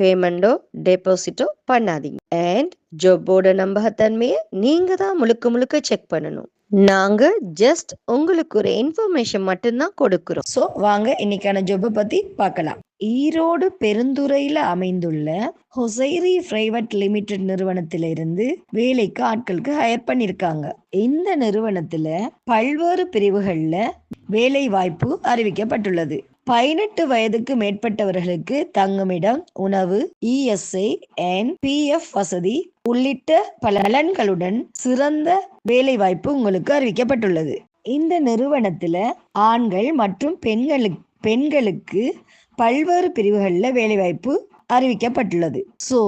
பேமெண்டோ டெபாசிட்டோ பண்ணாதீங்க. அண்ட் ஜாப்போட நம்பகத்தன்மையை நீங்க தான் முழுக்க முழுக்க செக் பண்ணணும். நாங்க ஜஸ்ட் உங்களுக்கு ஒரு இன்ஃபர்மேஷன் மட்டும்தான் கொடுக்கிறோம். ஸோ வாங்க இன்னைக்கான ஜொப்பை பத்தி பார்க்கலாம். ஈரோடு பெருந்துறையில அமைந்துள்ள ஹொசைரி பிரைவேட் லிமிடெட் நிறுவனத்திலிருந்து வேலைக்கு ஆட்களுக்கு ஹயர் பண்ணிருக்காங்க இந்த நிறுவனத்துல பல்வேறு பிரிவுகள்ல வேலை வாய்ப்பு அறிவிக்கப்பட்டுள்ளது. பதினெட்டு வயதுக்கு மேற்பட்டவர்களுக்கு தங்குமிடம் உணவு இஎஸ்ஐ அண்ட் பிஎஃப் வசதி உள்ளிட்ட பல நலன்களுடன் சிறந்த வேலைவாய்ப்பு உங்களுக்கு அறிவிக்கப்பட்டுள்ளது. இந்த நிறுவனத்துல ஆண்கள் மற்றும் பெண்களுக்கு பெண்களுக்கு பல்வேறு பிரிவுகளில் வேலைவாய்ப்பு அறிவிக்கப்பட்டுள்ளது. ஸோ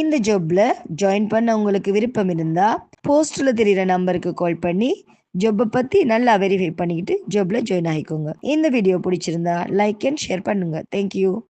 இந்த ஜாப்ல ஜாயின் பண்ண உங்களுக்கு விருப்பம் இருந்தா போஸ்ட்ல தெரியுற நம்பருக்கு கால் பண்ணி ஜாப்பை பத்தி நல்லா வெரிஃபை பண்ணிக்கிட்டு ஜாப்ல ஜாயின் ஆகிக்கோங்க. இந்த வீடியோ பிடிச்சிருந்தா லைக் அண்ட் ஷேர் பண்ணுங்க. Thank you